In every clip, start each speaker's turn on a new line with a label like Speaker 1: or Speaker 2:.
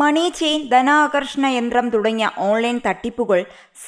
Speaker 1: മണി chain ധനാകർഷണ യന്ത്രം തുടങ്ങിയ online തട്ടിപ്പുകൾ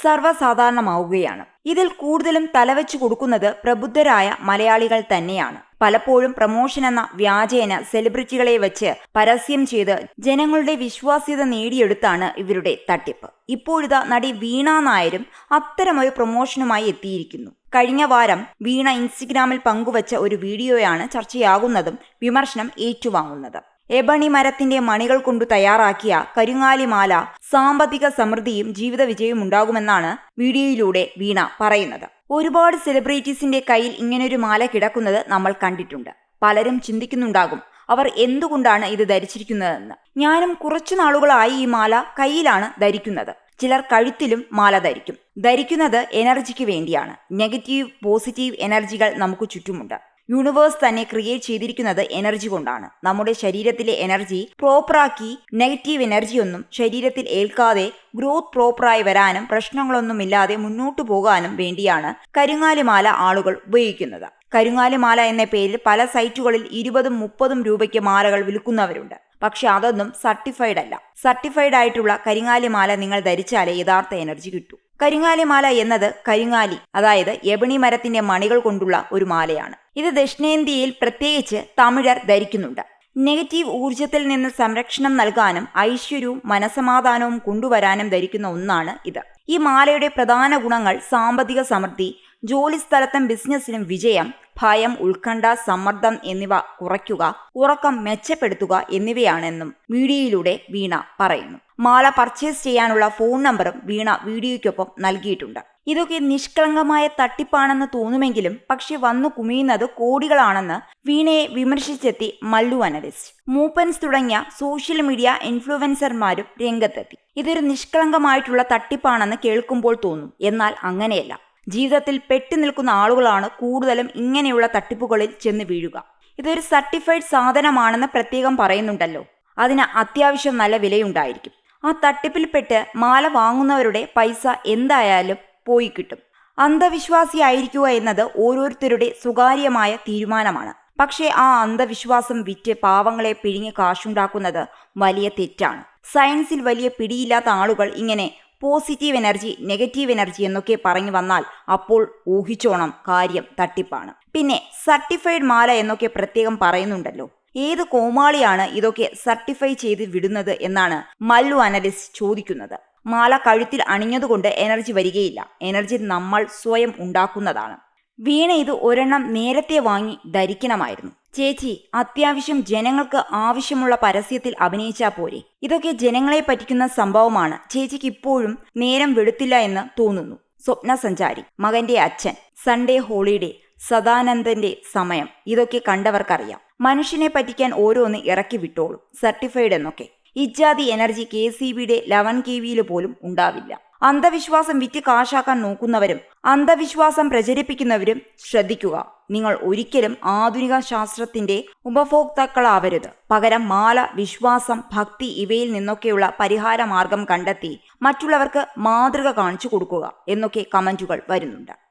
Speaker 1: സർവസാധാരണമാവുകയാണ്. ഇതിൽ കൂടുതലും തലവെച്ചു കൊടുക്കുന്നത് പ്രബുദ്ധരായ മലയാളികൾ തന്നെയാണ്. പലപ്പോഴും പ്രമോഷൻ എന്ന വ്യാജേന സെലിബ്രിറ്റികളെ വെച്ച് പരസ്യം ചെയ്ത് ജനങ്ങളുടെ വിശ്വാസ്യത നേടിയെടുത്താണ് ഇവരുടെ തട്ടിപ്പ്. ഇപ്പോഴിതാ നടി വീണ നായരും അത്തരമൊരു പ്രൊമോഷനുമായി എത്തിയിരിക്കുന്നു. കഴിഞ്ഞ വാരം വീണ ഇൻസ്റ്റഗ്രാമിൽ പങ്കുവച്ച ഒരു വീഡിയോയാണ് ചർച്ചയാകുന്നതും വിമർശനം ഏറ്റുവാങ്ങുന്നത്. എബണി മരത്തിന്റെ മണികൾ കൊണ്ടു തയ്യാറാക്കിയ കരിങ്ങാലിമാല സാമ്പത്തിക സമൃദ്ധിയും ജീവിത വിജയവും ഉണ്ടാകുമെന്നാണ് വീഡിയോയിലൂടെ വീണ പറയുന്നത്. ഒരുപാട് സെലിബ്രിറ്റീസിന്റെ കയ്യിൽ ഇങ്ങനൊരു മാല കിടക്കുന്നത് നമ്മൾ കണ്ടിട്ടുണ്ട്. പലരും ചിന്തിക്കുന്നുണ്ടാകും അവർ എന്തുകൊണ്ടാണ് ഇത് ധരിച്ചിരിക്കുന്നതെന്ന്. ഞാനും കുറച്ചു നാളുകളായി ഈ മാല കയ്യിലാണ് ധരിക്കുന്നത്. ചിലർ കഴുത്തിലും മാല ധരിക്കും. ധരിക്കുന്നത് എനർജിക്ക് വേണ്ടിയാണ്. നെഗറ്റീവ് പോസിറ്റീവ് എനർജികൾ നമുക്ക് ചുറ്റുമുണ്ട്. യൂണിവേഴ്സ് തന്നെ ക്രിയേറ്റ് ചെയ്തിരിക്കുന്നത് എനർജി കൊണ്ടാണ്. നമ്മുടെ ശരീരത്തിലെ എനർജി പ്രോപ്പറാക്കി നെഗറ്റീവ് എനർജിയൊന്നും ശരീരത്തിൽ ഏൽക്കാതെ ഗ്രോത്ത് പ്രോപ്പറായി വരാനും പ്രശ്നങ്ങളൊന്നുമില്ലാതെ മുന്നോട്ടു പോകാനും വേണ്ടിയാണ് കരിങ്ങാലിമാല ആളുകൾ ഉപയോഗിക്കുന്നത്. കരിങ്ങാലിമാല എന്ന പേരിൽ പല സൈറ്റുകളിൽ ഇരുപതും മുപ്പതും രൂപയ്ക്ക് മാലകൾ വിൽക്കുന്നവരുണ്ട്. പക്ഷെ അതൊന്നും സർട്ടിഫൈഡ് അല്ല. സർട്ടിഫൈഡ് ആയിട്ടുള്ള കരിങ്ങാലിമാല നിങ്ങൾ ധരിച്ചാലേ യഥാർത്ഥ എനർജി കിട്ടൂ. കരിങ്ങാലിമാല എന്നത് കരിങ്ങാലി അതായത് എബണി മരത്തിന്റെ മണികൾ കൊണ്ടുള്ള ഒരു മാലയാണ്. ഇത് ദക്ഷിണേന്ത്യയിൽ പ്രത്യേകിച്ച് തമിഴർ ധരിക്കുന്നുണ്ട്. നെഗറ്റീവ് ഊർജത്തിൽ നിന്ന് സംരക്ഷണം നൽകാനും ഐശ്വര്യവും മനസമാധാനവും കൊണ്ടുവരാനും ധരിക്കുന്ന ഒന്നാണ് ഇത്. ഈ മാലയുടെ പ്രധാന ഗുണങ്ങൾ സാമ്പത്തിക സമൃദ്ധി ജോലി ജോലിസ്ഥലത്തും ബിസിനസ്സിലും വിജയം ഭയം ഉത്കണ്ഠ സമ്മർദ്ദം എന്നിവ കുറയ്ക്കുക ഉറക്കം മെച്ചപ്പെടുത്തുക എന്നിവയാണെന്നും വീഡിയോയിലൂടെ വീണ പറയുന്നു. മാല പർച്ചേസ് ചെയ്യാനുള്ള ഫോൺ നമ്പറും വീണ വീഡിയോയ്ക്കൊപ്പം നൽകിയിട്ടുണ്ട്. ഇതൊക്കെ നിഷ്കളങ്കമായ തട്ടിപ്പാണെന്ന് തോന്നുമെങ്കിലും പക്ഷെ വന്നു കുമിയുന്നത് കോടികളാണെന്ന് വീണയെ വിമർശിച്ചെത്തി മല്ലു അനലിസ്റ്റ്. മൂപ്പൻസ് തുടങ്ങിയ സോഷ്യൽ മീഡിയ ഇൻഫ്ലുവൻസർമാരും രംഗത്തെത്തി. ഇതൊരു നിഷ്കളങ്കമായിട്ടുള്ള തട്ടിപ്പാണെന്ന് കേൾക്കുമ്പോൾ തോന്നും. എന്നാൽ അങ്ങനെയല്ല. ജീവിതത്തിൽ പെട്ടി നിൽക്കുന്ന ആളുകളാണ് കൂടുതലും ഇങ്ങനെയുള്ള തട്ടിപ്പുകളിൽ ചെന്ന് വീഴുക. ഇതൊരു സർട്ടിഫൈഡ് സാധനമാണെന്ന് പ്രത്യേകം പറയുന്നുണ്ടല്ലോ. അതിന് അത്യാവശ്യം നല്ല വിലയുണ്ടായിരിക്കും. ആ തട്ടിപ്പിൽപ്പെട്ട് മാല വാങ്ങുന്നവരുടെ പൈസ എന്തായാലും പോയി കിട്ടും. അന്ധവിശ്വാസിയായിരിക്കുക എന്നത് ഓരോരുത്തരുടെ സ്വകാര്യമായ തീരുമാനമാണ്. പക്ഷേ ആ അന്ധവിശ്വാസം വിറ്റ് പാവങ്ങളെ പിഴിഞ്ഞ് കാശുണ്ടാക്കുന്നത് വലിയ തെറ്റാണ്. സയൻസിൽ വലിയ പിടിയില്ലാത്ത ആളുകൾ ഇങ്ങനെ പോസിറ്റീവ് എനർജി നെഗറ്റീവ് എനർജി എന്നൊക്കെ പറഞ്ഞു വന്നാൽ അപ്പോൾ ഊഹിച്ചോണം കാര്യം തട്ടിപ്പാണ്. പിന്നെ സർട്ടിഫൈഡ് മാല എന്നൊക്കെ പ്രത്യേകം പറയുന്നുണ്ടല്ലോ. ഏത് കോമാളിയാണ് ഇതൊക്കെ സർട്ടിഫൈ ചെയ്ത് വിടുന്നത് എന്നാണ് മല്ലു അനലിസ്റ്റ് ചോദിക്കുന്നത്. മാല കഴുത്തിൽ അണിഞ്ഞതുകൊണ്ട് എനർജി വരികയില്ല. എനർജി നമ്മൾ സ്വയം ഉണ്ടാക്കുന്നതാണ്. വീണ ഇത് ഒരെണ്ണം നേരത്തെ വാങ്ങി ധരിക്കണമായിരുന്നു. ചേച്ചി അത്യാവശ്യം ജനങ്ങൾക്ക് ആവശ്യമുള്ള പരസ്യത്തിൽ അഭിനയിച്ചാ പോരെ. ഇതൊക്കെ ജനങ്ങളെ പറ്റിക്കുന്ന സംഭവമാണ്. ചേച്ചിക്ക് ഇപ്പോഴും നേരം വെളുത്തില്ല എന്ന് തോന്നുന്നു. സ്വപ്ന സഞ്ചാരി മകന്റെ അച്ഛൻ സൺഡേ ഹോളിഡേ സദാനന്ദന്റെ സമയം ഇതൊക്കെ കണ്ടവർക്കറിയാം. മനുഷ്യനെ പറ്റിക്കാൻ ഓരോന്ന് ഇറക്കി വിട്ടോളും. സർട്ടിഫൈഡ് എന്നൊക്കെ. ഇജാതി എനർജി കെ സി ബിയുടെ ലെവൻ കെ വിയിൽ പോലും ഉണ്ടാവില്ല. അന്ധവിശ്വാസം വിറ്റ് കാശാക്കാൻ നോക്കുന്നവരും അന്ധവിശ്വാസം പ്രചരിപ്പിക്കുന്നവരും ശ്രദ്ധിക്കുക. നിങ്ങൾ ഒരിക്കലും ആധുനിക ശാസ്ത്രത്തിന്റെ ഉപഭോക്താക്കളാവരുത്. പകരം മാല വിശ്വാസം ഭക്തി ഇവയിൽ നിന്നൊക്കെയുള്ള പരിഹാര മാർഗം കണ്ടെത്തി മറ്റുള്ളവർക്ക് മാതൃക കാണിച്ചു കൊടുക്കുക എന്നൊക്കെ കമന്റുകൾ വരുന്നുണ്ട്.